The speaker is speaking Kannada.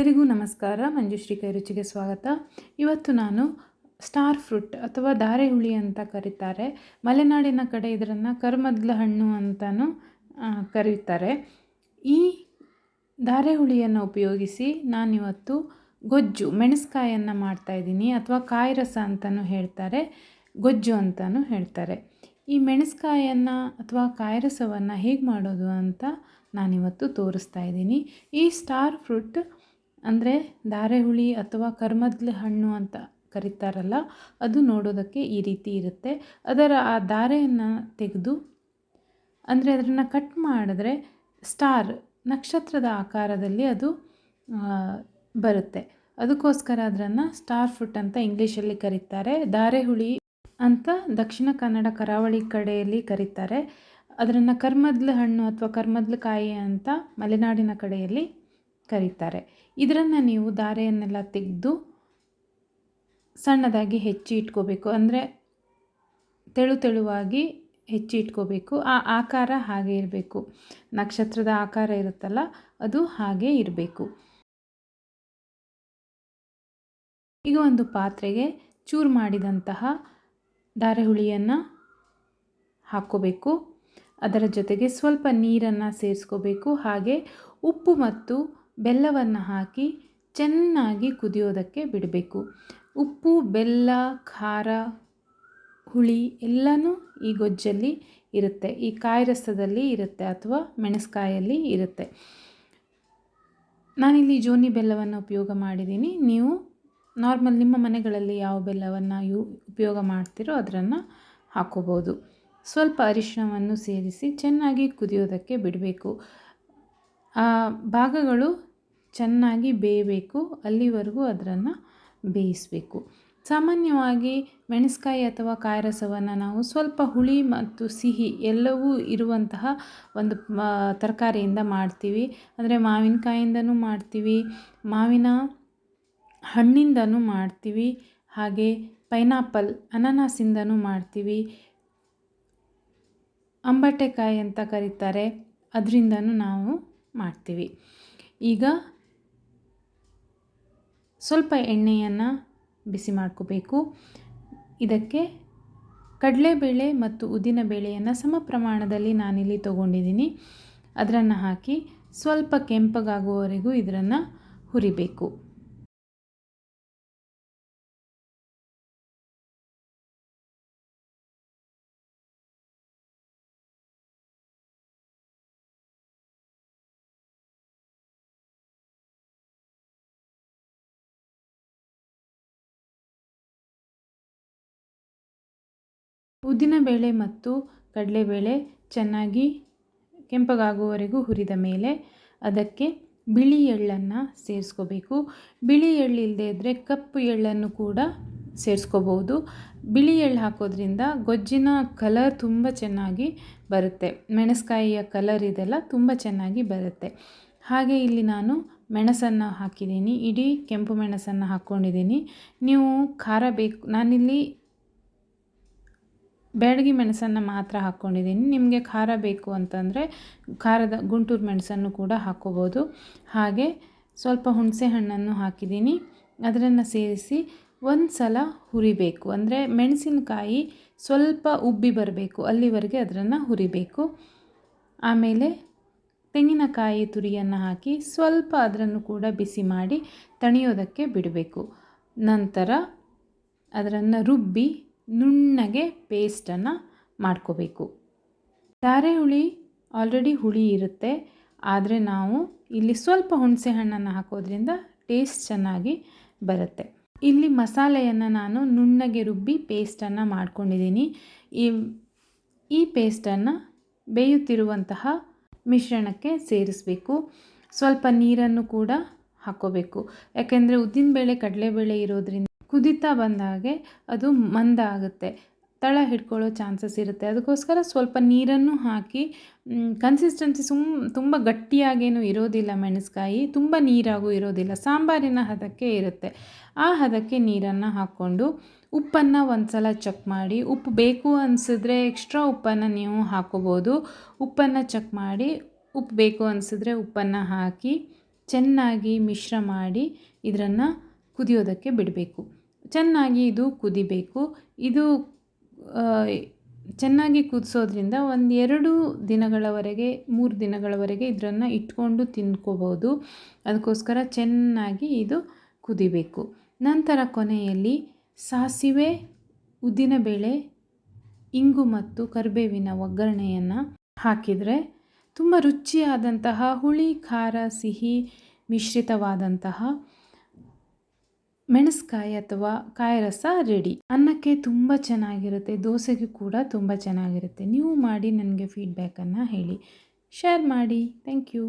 ಎಲ್ಲರಿಗೂ ನಮಸ್ಕಾರ. ಮಂಜುಶ್ರೀ ಕೈ ರುಚಿಗೆ ಸ್ವಾಗತ. ಇವತ್ತು ನಾನು ಸ್ಟಾರ್ ಫ್ರೂಟ್ ಅಥವಾ ಧಾರೆ ಹುಳಿ ಅಂತ ಕರೀತಾರೆ. ಮಲೆನಾಡಿನ ಕಡೆ ಇದರನ್ನು ಕರ್ಮದ್ಲ ಹಣ್ಣು ಅಂತಲೂ ಕರೀತಾರೆ. ಈ ಧಾರೆ ಉಪಯೋಗಿಸಿ ನಾನಿವತ್ತು ಗೊಜ್ಜು, ಮೆಣಸ್ಕಾಯನ್ನು ಮಾಡ್ತಾಯಿದ್ದೀನಿ ಅಥವಾ ಕಾಯಿ ರಸ ಅಂತಲೂ ಹೇಳ್ತಾರೆ. ಗೊಜ್ಜು ಅಂತಲೂ ಹೇಳ್ತಾರೆ. ಈ ಮೆಣಸ್ಕಾಯನ್ನು ಅಥವಾ ಕಾಯಿ ರಸವನ್ನು ಹೇಗೆ ಮಾಡೋದು ಅಂತ ನಾನಿವತ್ತು ತೋರಿಸ್ತಾ ಇದ್ದೀನಿ. ಈ ಸ್ಟಾರ್ ಫ್ರೂಟ್ ಅಂದರೆ ಧಾರೆಹುಳಿ ಅಥವಾ ಕರ್ಮದ್ಲ ಹಣ್ಣು ಅಂತ ಕರೀತಾರಲ್ಲ, ಅದು ನೋಡೋದಕ್ಕೆ ಈ ರೀತಿ ಇರುತ್ತೆ. ಅದರ ಆ ಧಾರೆಯನ್ನು ತೆಗೆದು, ಅಂದರೆ ಅದನ್ನು ಕಟ್ ಮಾಡಿದ್ರೆ ಸ್ಟಾರ್ ನಕ್ಷತ್ರದ ಆಕಾರದಲ್ಲಿ ಅದು ಬರುತ್ತೆ. ಅದಕ್ಕೋಸ್ಕರ ಅದನ್ನು ಸ್ಟಾರ್ ಫುಟ್ ಅಂತ ಇಂಗ್ಲೀಷಲ್ಲಿ ಕರೀತಾರೆ. ಧಾರೆಹುಳಿ ಅಂತ ದಕ್ಷಿಣ ಕನ್ನಡ ಕರಾವಳಿ ಕಡೆಯಲ್ಲಿ ಕರೀತಾರೆ. ಅದರನ್ನು ಕರ್ಮದ್ಲ ಹಣ್ಣು ಅಥವಾ ಕರ್ಮದ್ಲ ಕಾಯಿ ಅಂತ ಮಲೆನಾಡಿನ ಕಡೆಯಲ್ಲಿ ಕರೀತಾರೆ. ಇದರನ್ನು ನೀವು ದಾರೆಯನ್ನೆಲ್ಲ ತೆಗೆದು ಸಣ್ಣದಾಗಿ ಹೆಚ್ಚಿ ಇಟ್ಕೋಬೇಕು. ಅಂದರೆ ತೆಳು ತೆಳುವಾಗಿ ಹೆಚ್ಚಿ ಇಟ್ಕೋಬೇಕು. ಆ ಆಕಾರ ಹಾಗೆ ಇರಬೇಕು. ನಕ್ಷತ್ರದ ಆಕಾರ ಇರುತ್ತಲ್ಲ, ಅದು ಹಾಗೆ ಇರಬೇಕು. ಈಗ ಒಂದು ಪಾತ್ರೆಗೆ ಚೂರು ಮಾಡಿದಂತಹ ದಾರೆಹುಳಿಯನ್ನು ಹಾಕ್ಕೋಬೇಕು. ಅದರ ಜೊತೆಗೆ ಸ್ವಲ್ಪ ನೀರನ್ನು ಸೇರಿಸ್ಕೋಬೇಕು. ಹಾಗೆ ಉಪ್ಪು ಮತ್ತು ಬೆಲ್ಲವನ್ನು ಹಾಕಿ ಚೆನ್ನಾಗಿ ಕುದಿಯೋದಕ್ಕೆ ಬಿಡಬೇಕು. ಉಪ್ಪು, ಬೆಲ್ಲ, ಖಾರ, ಹುಳಿ ಎಲ್ಲನೂ ಈ ಗೊಜ್ಜಲ್ಲಿ ಇರುತ್ತೆ. ಈ ಕಾಯಿ ರಸದಲ್ಲಿ ಇರುತ್ತೆ ಅಥವಾ ಮೆಣಸ್ಕಾಯಲ್ಲಿ ಇರುತ್ತೆ. ನಾನಿಲ್ಲಿ ಜೋನಿ ಬೆಲ್ಲವನ್ನು ಉಪಯೋಗ ಮಾಡಿದ್ದೀನಿ. ನೀವು ನಾರ್ಮಲ್ ನಿಮ್ಮ ಮನೆಗಳಲ್ಲಿ ಯಾವ ಬೆಲ್ಲವನ್ನು ಯೂ ಉಪಯೋಗ ಮಾಡ್ತೀರೋ ಅದನ್ನು ಹಾಕೋಬೋದು. ಸ್ವಲ್ಪ ಅರಿಶಿನವನ್ನು ಸೇರಿಸಿ ಚೆನ್ನಾಗಿ ಕುದಿಯೋದಕ್ಕೆ ಬಿಡಬೇಕು. ಆ ಭಾಗಗಳು ಚೆನ್ನಾಗಿ ಬೇಯಬೇಕು, ಅಲ್ಲಿವರೆಗೂ ಅದನ್ನು ಬೇಯಿಸಬೇಕು. ಸಾಮಾನ್ಯವಾಗಿ ಮೆಣಸ್ಕಾಯಿ ಅಥವಾ ಕಾಯಿ ರಸವನ್ನು ನಾವು ಸ್ವಲ್ಪ ಹುಳಿ ಮತ್ತು ಸಿಹಿ ಎಲ್ಲವೂ ಇರುವಂತಹ ಒಂದು ತರಕಾರಿಯಿಂದ ಮಾಡ್ತೀವಿ. ಅಂದರೆ ಮಾವಿನಕಾಯಿಂದನೂ ಮಾಡ್ತೀವಿ, ಮಾವಿನ ಹಣ್ಣಿಂದನೂ ಮಾಡ್ತೀವಿ, ಹಾಗೆ ಪೈನಾಪಲ್, ಅನಾನಸಿಂದನೂ ಮಾಡ್ತೀವಿ. ಅಂಬಟೆಕಾಯಿ ಅಂತ ಕರೀತಾರೆ, ಅದರಿಂದನೂ ನಾವು ಮಾಡ್ತೀವಿ. ಈಗ ಸ್ವಲ್ಪ ಎಣ್ಣೆಯನ್ನು ಬಿಸಿ ಮಾಡ್ಕೋಬೇಕು. ಇದಕ್ಕೆ ಕಡಲೆಬೇಳೆ ಮತ್ತು ಉದ್ದಿನ ಬೇಳೆಯನ್ನು ಸಮ ಪ್ರಮಾಣದಲ್ಲಿ ನಾನಿಲ್ಲಿ ತೊಗೊಂಡಿದ್ದೀನಿ. ಅದರನ್ನು ಹಾಕಿ ಸ್ವಲ್ಪ ಕೆಂಪಗಾಗುವವರೆಗೂ ಇದರನ್ನು ಹುರಿಬೇಕು. ಉದ್ದಿನಬೇಳೆ ಮತ್ತು ಕಡಲೆಬೇಳೆ ಚೆನ್ನಾಗಿ ಕೆಂಪಗಾಗುವವರೆಗೂ ಹುರಿದ ಮೇಲೆ ಅದಕ್ಕೆ ಬಿಳಿ ಎಳ್ಳನ್ನು ಸೇರಿಸ್ಕೋಬೇಕು. ಬಿಳಿ ಎಳ್ಳು ಇಲ್ಲದೆ ಇದ್ದರೆ ಕಪ್ಪು ಎಳ್ಳನ್ನು ಕೂಡ ಸೇರಿಸ್ಕೋಬೋದು ಬಿಳಿ ಎಳ್ಳು ಹಾಕೋದ್ರಿಂದ ಗೊಜ್ಜಿನ ಕಲರ್ ತುಂಬ ಚೆನ್ನಾಗಿ ಬರುತ್ತೆ. ಮೆಣಸ್ಕಾಯಿಯ ಕಲರ್ ಇದೆಲ್ಲ ತುಂಬ ಚೆನ್ನಾಗಿ ಬರುತ್ತೆ. ಹಾಗೆ ಇಲ್ಲಿ ನಾನು ಮೆಣಸನ್ನು ಹಾಕಿದ್ದೀನಿ. ಇಡೀ ಕೆಂಪು ಮೆಣಸನ್ನು ಹಾಕ್ಕೊಂಡಿದ್ದೀನಿ. ನೀವು ಖಾರ ಬೇಕು ನಾನಿಲ್ಲಿ ಬ್ಯಾಡಗಿ ಮೆಣಸನ್ನು ಮಾತ್ರ ಹಾಕ್ಕೊಂಡಿದ್ದೀನಿ. ನಿಮಗೆ ಖಾರ ಬೇಕು ಅಂತಂದರೆ ಖಾರದ ಗುಂಟೂರು ಮೆಣಸನ್ನು ಕೂಡ ಹಾಕ್ಕೋಬೋದು. ಹಾಗೆ ಸ್ವಲ್ಪ ಹುಣಸೆ ಹಣ್ಣನ್ನು ಹಾಕಿದ್ದೀನಿ. ಅದನ್ನು ಸೇರಿಸಿ ಒಂದು ಸಲ ಹುರಿಬೇಕು. ಅಂದರೆ ಮೆಣಸಿನಕಾಯಿ ಸ್ವಲ್ಪ ಉಬ್ಬಿ ಬರಬೇಕು. ಅಲ್ಲಿವರೆಗೆ ಅದನ್ನು ಹುರಿಬೇಕು. ಆಮೇಲೆ ತೆಂಗಿನಕಾಯಿ ತುರಿಯನ್ನು ಹಾಕಿ ಸ್ವಲ್ಪ ಅದನ್ನು ಕೂಡ ಬಿಸಿ ಮಾಡಿ ತಣಿಯೋದಕ್ಕೆ ಬಿಡಬೇಕು. ನಂತರ ಅದನ್ನು ರುಬ್ಬಿ ನುಣ್ಣಗೆ ಪೇಸ್ಟನ್ನು ಮಾಡ್ಕೋಬೇಕು. ತಾರೆ ಹುಳಿ ಆಲ್ರೆಡಿ ಹುಳಿ ಇರುತ್ತೆ. ಆದರೆ ನಾವು ಇಲ್ಲಿ ಸ್ವಲ್ಪ ಹುಣಸೆ ಹಣ್ಣನ್ನು ಹಾಕೋದ್ರಿಂದ ಟೇಸ್ಟ್ ಚೆನ್ನಾಗಿ ಬರುತ್ತೆ. ಇಲ್ಲಿ ಮಸಾಲೆಯನ್ನು ನಾನು ನುಣ್ಣಗೆ ರುಬ್ಬಿ ಪೇಸ್ಟನ್ನು ಮಾಡ್ಕೊಂಡಿದ್ದೀನಿ. ಈ ಈ ಪೇಸ್ಟನ್ನು ಬೇಯುತ್ತಿರುವಂತಹ ಮಿಶ್ರಣಕ್ಕೆ ಸೇರಿಸಬೇಕು. ಸ್ವಲ್ಪ ನೀರನ್ನು ಕೂಡ ಹಾಕೋಬೇಕು. ಯಾಕೆಂದರೆ ಉದ್ದಿನಬೇಳೆ ಕಡಲೆಬೇಳೆ ಇರೋದ್ರಿಂದ ಕುದೀತಾ ಬಂದಾಗೆ ಅದು ಮಂದ ಆಗುತ್ತೆ. ತಳ ಹಿಡ್ಕೊಳ್ಳೋ ಚಾನ್ಸಸ್ ಇರುತ್ತೆ. ಅದಕ್ಕೋಸ್ಕರ ಸ್ವಲ್ಪ ನೀರನ್ನು ಹಾಕಿ ಕನ್ಸಿಸ್ಟೆನ್ಸಿ ಸುಮ್, ತುಂಬ ಗಟ್ಟಿಯಾಗೇನು ಇರೋದಿಲ್ಲ ಮೆಣಸ್ಕಾಯಿ, ತುಂಬ ನೀರಾಗೂ ಇರೋದಿಲ್ಲ. ಸಾಂಬಾರಿನ ಹದಕ್ಕೆ ಇರುತ್ತೆ. ಆ ಹದಕ್ಕೆ ನೀರನ್ನು ಹಾಕ್ಕೊಂಡು ಉಪ್ಪನ್ನು ಒಂದು ಸಲ ಚೆಕ್ ಮಾಡಿ, ಉಪ್ಪು ಬೇಕು ಅನಿಸಿದ್ರೆ ಎಕ್ಸ್ಟ್ರಾ ಉಪ್ಪನ್ನು ನೀವು ಹಾಕೋಬೋದು. ಉಪ್ಪನ್ನು ಚೆಕ್ ಮಾಡಿ, ಉಪ್ಪು ಬೇಕು ಅನಿಸಿದ್ರೆ ಉಪ್ಪನ್ನು ಹಾಕಿ, ಚೆನ್ನಾಗಿ ಮಿಶ್ರ ಮಾಡಿ ಇದನ್ನು ಕುದಿಯೋದಕ್ಕೆ ಬಿಡಬೇಕು. ಚೆನ್ನಾಗಿ ಇದು ಕುದಿಬೇಕು. ಇದು ಚೆನ್ನಾಗಿ ಕುದಿಸೋದ್ರಿಂದ ಒಂದು ಎರಡು ದಿನಗಳವರೆಗೆ, ಮೂರು ದಿನಗಳವರೆಗೆ ಇದನ್ನು ಇಟ್ಕೊಂಡು ತಿನ್ಕೋಬೋದು ಅದಕ್ಕೋಸ್ಕರ ಚೆನ್ನಾಗಿ ಇದು ಕುದಿಬೇಕು. ನಂತರ ಕೊನೆಯಲ್ಲಿ ಸಾಸಿವೆ, ಉದ್ದಿನಬೇಳೆ, ಇಂಗು ಮತ್ತು ಕರಿಬೇವಿನ ಒಗ್ಗರಣೆಯನ್ನು ಹಾಕಿದರೆ ತುಂಬ ರುಚಿಯಾದಂತಹ ಹುಳಿ, ಖಾರ, ಸಿಹಿ, ಮಿಶ್ರಿತವಾದಂತಹ ಮೆಣಸ್ಕಾಯಿ ಅಥವಾ ಕಾಯಿ ರಸ ರೆಡಿ ಅನ್ನಕ್ಕೆ ತುಂಬ ಚೆನ್ನಾಗಿರುತ್ತೆ, ದೋಸೆಗೆ ಕೂಡ ತುಂಬ ಚೆನ್ನಾಗಿರುತ್ತೆ. ನೀವು ಮಾಡಿ ನನಗೆ ಫೀಡ್ಬ್ಯಾಕನ್ನು ಹೇಳಿ. ಶೇರ್ ಮಾಡಿ. Thank you